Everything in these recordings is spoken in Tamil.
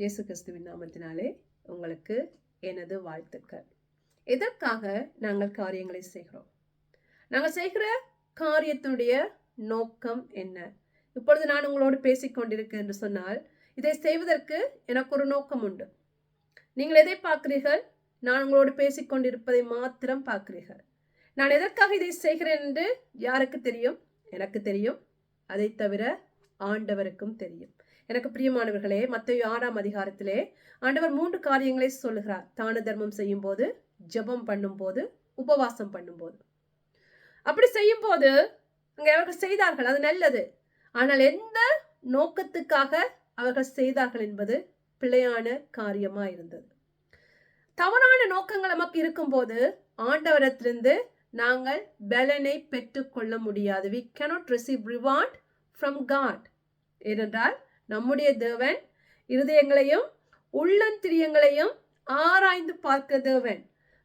இயேசு கிறிஸ்துவின் நாமத்தினாலே உங்களுக்கு எனது வாழ்த்துக்கள். எதற்காக நாங்கள் காரியங்களை செய்கிறோம்? நாங்கள் செய்கிற காரியத்தினுடைய நோக்கம் என்ன? இப்பொழுது நான் உங்களோடு பேசிக்கொண்டிருக்கேன் என்று சொன்னால் இதை செய்வதற்கு எனக்கு ஒரு நோக்கம் உண்டு. நீங்கள் எதை பார்க்கிறீர்கள்? நான் உங்களோடு பேசிக்கொண்டிருப்பதை மாத்திரம் பார்க்கிறீர்கள். நான் எதற்காக இதை செய்கிறேன் என்று யாருக்கு தெரியும்? எனக்கு தெரியும். அதை தவிர ஆண்டவருக்கும் தெரியும். எனக்கு பிரியமானவர்களே மத்திய ஆறாம் அதிகாரத்திலே ஆண்டவர் மூன்று காரியங்களை சொல்லுகிறார். தான தர்மம் செய்யும் போது ஜெபம் பண்ணும்போது உபவாசம் பண்ணும்போது. அப்படி செய்யும் போது அங்கே அவர்கள் செய்தார்கள். அது நல்லது. ஆனால் எந்த நோக்கத்துக்காக அவர்கள் செய்தார்கள் என்பது பிழையான காரியமா இருந்தது. தவறான நோக்கங்கள் நமக்கு இருக்கும்போது ஆண்டவரத்திலிருந்து நாங்கள் பலனை பெற்றுக்கொள்ள முடியாது. We cannot receive reward from God ஏனென்றால் நம்முடைய தேவன் இருதயங்களையும் உள்ளந்திரியங்களையும் ஆராய்ந்து பார்க்க தேவன்.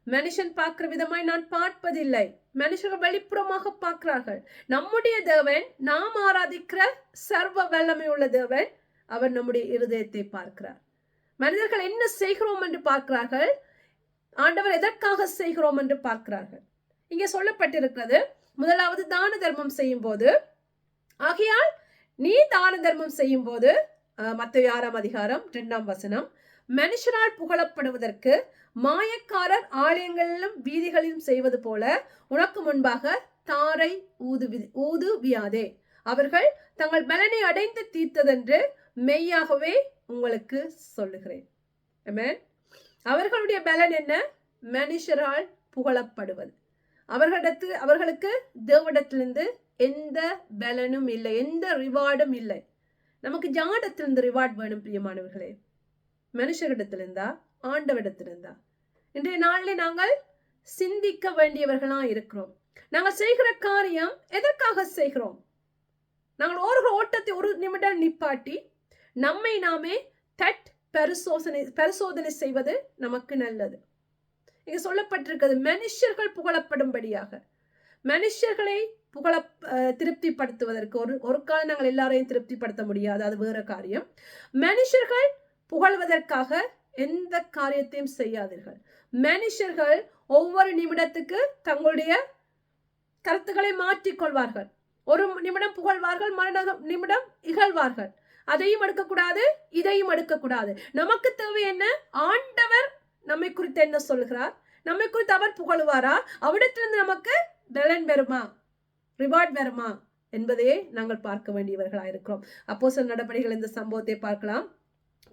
மனுஷன் பார்க்கிற விதமாய் நான் பார்ப்பதில்லை. மனுஷர்கள் வெளிப்புறமாக பார்க்கிறார்கள். நம்முடைய தேவன் நாம் ஆராதிக்கிற சர்வ வல்லமை உள்ள தேவன். அவர் நம்முடைய இருதயத்தை பார்க்கிறார். மனிதர்கள் என்ன செய்கிறோம் என்று பார்க்கிறார்கள்? ஆண்டவர் எதற்காக செய்கிறோம் என்று பார்க்கிறார்கள்? இங்கே சொல்லப்பட்டிருக்கிறது முதலாவது தான தர்மம் செய்யும் போது ஆகையால் நீ தான தர்மம் செய்யும் போது மத்திய ஆறாம் அதிகாரம் இரண்டாம் வசனம் மனுஷரால் புகழப்படுவதற்கு மாயக்காரர் ஆலயங்களிலும் வீதிகளிலும் செய்வது போல உனக்கு முன்பாக தாரை ஊது ஊதுவியாதே. அவர்கள் தங்கள் பலனை அடைந்து தீர்த்ததென்று மெய்யாகவே உங்களுக்கு சொல்லுகிறேன். அவர்களுடைய பலன் என்ன? மனுஷரால் புகழப்படுவது. அவர்களிடத்து அவர்களுக்கு தேவடத்திலிருந்து எந்த பலனும் இல்லை எந்த ரிவார்டும் இல்லை. நமக்கு ஜாடத்திலிருந்து ரிவார்ட் வேணும் பிரியமானவர்களே. மனுஷரிடத்திலிருந்தா ஆண்டவிடத்திலிருந்தா இன்றைய நாளில் நாங்கள் சிந்திக்க வேண்டியவர்களாக இருக்கிறோம். நாங்கள் செய்கிற காரியம் எதற்காக செய்கிறோம்? நாங்கள் ஓடுகிற ஓட்டத்தை ஒரு நிமிடம் நிப்பாட்டி நம்மை நாமே தட் பரிசோதனை பரிசோதனை செய்வது நமக்கு நல்லது. இங்கே சொல்லப்பட்டிருக்கிறது மனுஷர்கள் புகழப்படும்படியாக. மனுஷர்களை புகழ திருப்திப்படுத்துவதற்கு ஒரு ஒரு காலம் நாங்கள் எல்லாரையும் திருப்திப்படுத்த முடியாது அது வேற காரியம். மனுஷர்கள் புகழ்வதற்காக எந்த காரியத்தையும் செய்யாதீர்கள். மனுஷர்கள் ஒவ்வொரு நிமிடத்துக்கு தங்களுடைய கருத்துக்களை மாற்றிக்கொள்வார்கள். ஒரு நிமிடம் புகழ்வார்கள் மறு நிமிடம் இகழ்வார்கள். அதையும் எடுக்கக்கூடாது இதையும் எடுக்கக்கூடாது. நமக்கு தேவை என்ன? ஆண்டவர் நம்மை குறித்து என்ன சொல்கிறார்? நம்மை குறித்து அவர் புகழுவாரா? அவரிடத்திலிருந்து நமக்கு பலன் வருமா? ரிவார்ட் வருமா? என்பதையே நாங்கள் பார்க்க வேண்டியவர்களாக இருக்கிறோம். அப்போ சில நடவடிக்கைகள் இந்த சம்பவத்தை பார்க்கலாம்.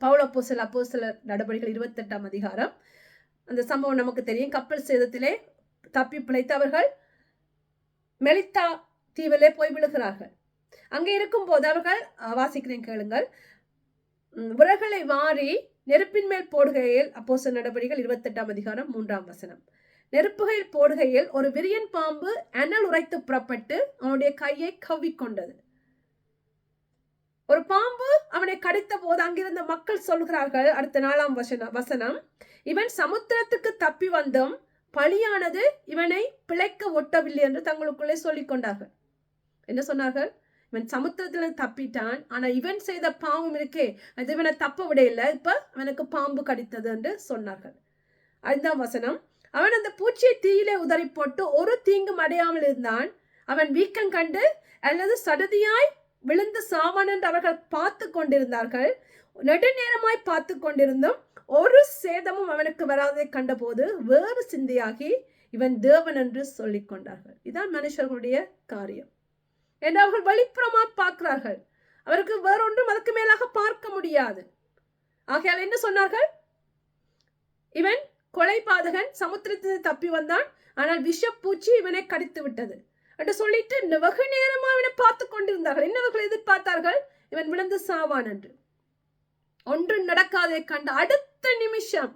பவுல் அப்போ சில அப்போ சில நடவடிக்கைகள் இருபத்தெட்டாம் அதிகாரம். அந்த சம்பவம் நமக்கு தெரியும். கப்பல் சேதத்திலே தப்பி பிழைத்தவர்கள் மெலித்தா தீவிலே போய் விழுகிறார்கள். அங்கே இருக்கும்போது அவர்கள் வாசிக்கிறேன் கேளுங்கள். உலகளை வாரி நெருப்பின் மேல் போடுகையில் அப்போச நடவடிக்கைகள் இருபத்தெட்டாம் அதிகாரம் மூன்றாம் வசனம். நெருப்புகையில் போடுகையில் ஒரு விரியன் பாம்பு அனல் உரைத்து புறப்பட்டு அவனுடைய கையை கவ்விக்கொண்டது. ஒரு பாம்பு அவனை கடித்த போது அங்கிருந்த மக்கள் சொல்கிறார்கள் அடுத்த நாலாம் வசனம் வசனம் இவன் சமுத்திரத்துக்கு தப்பி வந்தும் பழியானது இவனை பிழைக்க ஒட்டவில்லை என்று தங்களுக்குள்ளே சொல்லிக் கொண்டார்கள் என்ன சொன்னார்கள்? இவன் சமுத்திரத்தில் தப்பிட்டான். ஆனால் இவன் செய்த பாவம் இருக்கே அது இவனை தப்ப விடையில இப்போ அவனுக்கு பாம்பு கடித்தது என்று சொன்னார்கள். ஐந்தாம் வசனம். அவன் அந்த பூச்சியை தீயிலே உதறி போட்டு ஒரு தீங்கும் அடையாமல் இருந்தான். அவன் வீக்கம் கண்டு அல்லது சடுதியாய் விழுந்து சாவான் என்று அவர்கள் பார்த்து கொண்டிருந்தார்கள். நெடுநேரமாய் பார்த்து கொண்டிருந்தும் ஒரு சேதமும் அவனுக்கு வராதை கண்டபோது வேறு சிந்தையாகி இவன் தேவன் என்று சொல்லிக் கொண்டார்கள் இதான் மனுஷர்களுடைய காரியம். என்று அவர்கள் வெளிப்புறமாக பார்க்கிறார்கள். அவருக்கு வேறொன்றும் அதுக்கு மேலாக பார்க்க முடியாது. ஆகையால் என்ன சொன்னார்கள்? இவன் கொலை பாதகன் சமுத்திரத்தில் தப்பி வந்தான். ஆனால் விஷப்பூச்சி இவனை கடித்து விட்டது. என்று சொல்லிட்டு வெகு நேரமாக இவனை பார்த்து கொண்டிருந்தார்கள். என்னவர்கள் எதிர்பார்த்தார்கள்? இவன் விழுந்து சாவான் என்று. ஒன்று நடக்காதே கண்ட அடுத்த நிமிஷம்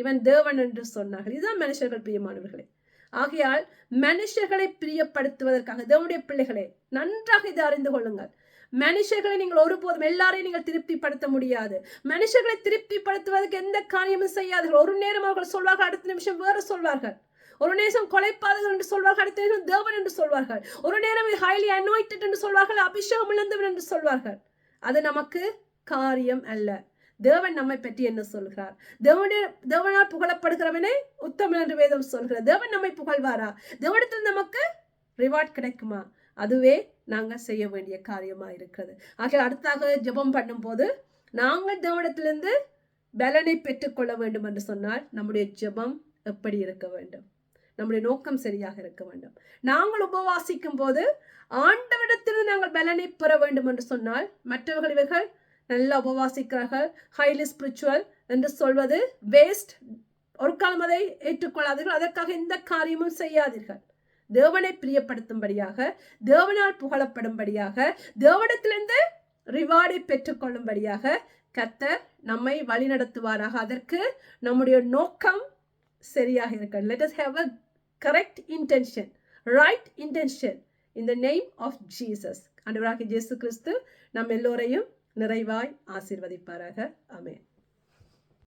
இவன் தேவன் என்று சொன்னார்கள். இதுதான் மனுஷர்கள் பிரியமானவர்களே. ஆகையால் மனுஷர்களை பிரியப்படுத்துவதற்காக தேவனுடைய பிள்ளைகளே நன்றாக இதை அறிந்து கொள்ளுங்கள். மனுஷர்களை நீங்கள் ஒருபோதும் எல்லாரையும் நீங்கள் திருப்திப்படுத்த முடியாது. மனுஷர்களை திருப்திப்படுத்துவதற்கு எந்த காரியமும் செய்யாதீர்கள். ஒரு நேரம் அவர்கள் சொல்வார்கள் அடுத்த நிமிஷம் வேறு சொல்வார்கள். ஒரு நேரம் கொலைப்பாதகர் என்று சொல்வார்கள் அடுத்த நேரம் தேவன் என்று சொல்வார்கள். ஒரு நேரம் ஹைலி அனாயிட்டட் என்று சொல்வார்கள் அபிஷேகம் இழந்தவன் என்று சொல்வார்கள். அது நமக்கு காரியம் அல்ல. தேவன் நம்மை பற்றி என்ன சொல்கிறார்? தேவனே தேவனால் புகழப்படுகிறவனே உத்தமன் என்று வேதம் சொல்கிறார் தேவன் நம்மை புகழ்வாரா? தேவனத்தில் நமக்கு ரிவார்ட் கிடைக்குமா? அதுவே நாங்கள் செய்ய வேண்டிய காரியமாக இருக்கிறது. ஆக அடுத்தாக ஜெபம் பண்ணும்போது நாங்கள் தேவனத்திலிருந்து பலனை பெற்றுக்கொள்ள வேண்டும் என்று சொன்னால் நம்முடைய ஜெபம் எப்படி இருக்க வேண்டும்? நம்முடைய நோக்கம் சரியாக இருக்க வேண்டும். நாங்கள் உபவாசிக்கும் போது ஆண்டவிடத்திலிருந்து நாங்கள் பலனை பெற வேண்டும் என்று சொன்னால் மற்றவர்கள் இவர்கள் நல்லா உபவாசிக்கிறார்கள். ஹைலி ஸ்பிரிச்சுவல் என்று சொல்வது வேஸ்ட் ஒரு காலம் அதை ஏற்றுக்கொள்ளாதீர்கள். அதற்காக எந்த காரியமும் செய்யாதீர்கள். தேவனை பிரியப்படுத்தும்படியாக தேவனால் புகழப்படும்படியாக தேவனத்திலிருந்து ரிவார்டை பெற்றுக்கொள்ளும்படியாக கர்த்தர் நம்மை வழிநடத்துவாராக. அதற்கு நம்முடைய நோக்கம் சரியாக இருக்க let us have a correct intention right intention in the name of Jesus அண்டவராக ஜேசு கிறிஸ்து நம் எல்லோரையும் நிறைவாய் ஆசிர்வதிப்பாராக. அமேன்